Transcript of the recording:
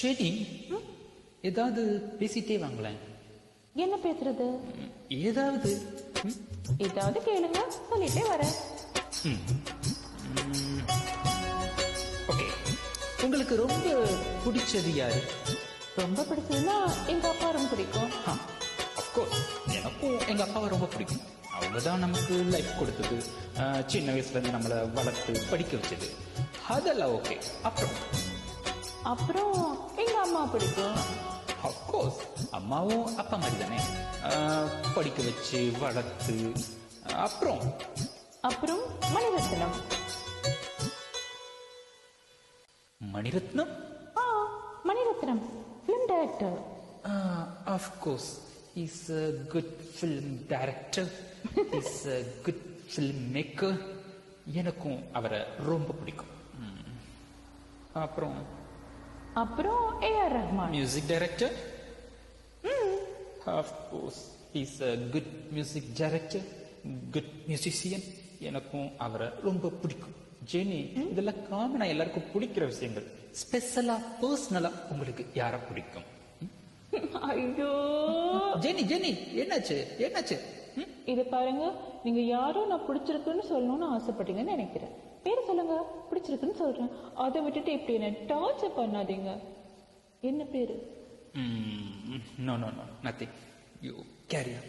சரி ஏதாவது பேசிட்டே வாங்களேன். என்ன பேசுறது? ஏதாவது. ஏதாவது கேளுங்க சொல்லிட்டே வரேன். ஓகே. உங்களுக்கு ரொம்ப பிடிச்சது யாரு? ரொம்ப பிடிச்சதுன்னா எங்க அப்பா ரொம்ப பிடிக்கும். அஃப்கோர்ஸ் எனக்கும் எங்க அப்பாவை ரொம்ப பிடிக்கும். அவங்க தான் நமக்கு லைஃப் கொடுத்தது. சின்ன வயசுல இருந்து நம்மளை வளர்த்து படிக்க வச்சது. அதெல்லாம் ஓகே அப்புறம் அப்புறம் எங்க அம்மா பிடிக்கும்? அஃப்கோர்ஸ் அம்மாவும் அப்பா மாதிரி தானே படிக்க வச்சு வளர்த்து அப்புறம்? அப்புறம் மணிரத்னம். மணிரத்னம்? ஆ Maniratnam film director of course is a good film director is a good film maker எனக்கும் அவரை ரொம்ப பிடிக்கும். அப்புறம்? அப்புறம் A R Rahman music director of course is a good music director good musician எனக்கும் அவரை ரொம்ப பிடிக்கும். ஜெனி இதெல்லாம் காமனா எல்லாருக்கும் பிடிக்கிற விஷயங்கள். ஸ்பெஷலா பர்சனலா உங்களுக்கு யாரை பிடிக்கும்? ஐயோ. ஜெனி ஜெனி என்னாச்சு? என்னாச்சு? இதை பாருங்க. நீங்க யாரோ நான் பிடிச்சிருக்குன்னு சொல்லணும்னு ஆசைப்பட்டீங்கன்னு நினைக்கிறேன். பேர் சொல்லுங்க. பிடிச்சிருக்குன்னு சொல்றேன். அதை விட்டுட்டு இப்படி என்ன டார்ச்சர் பண்ணாதீங்க. என்ன பேரு? No no no nothing you career.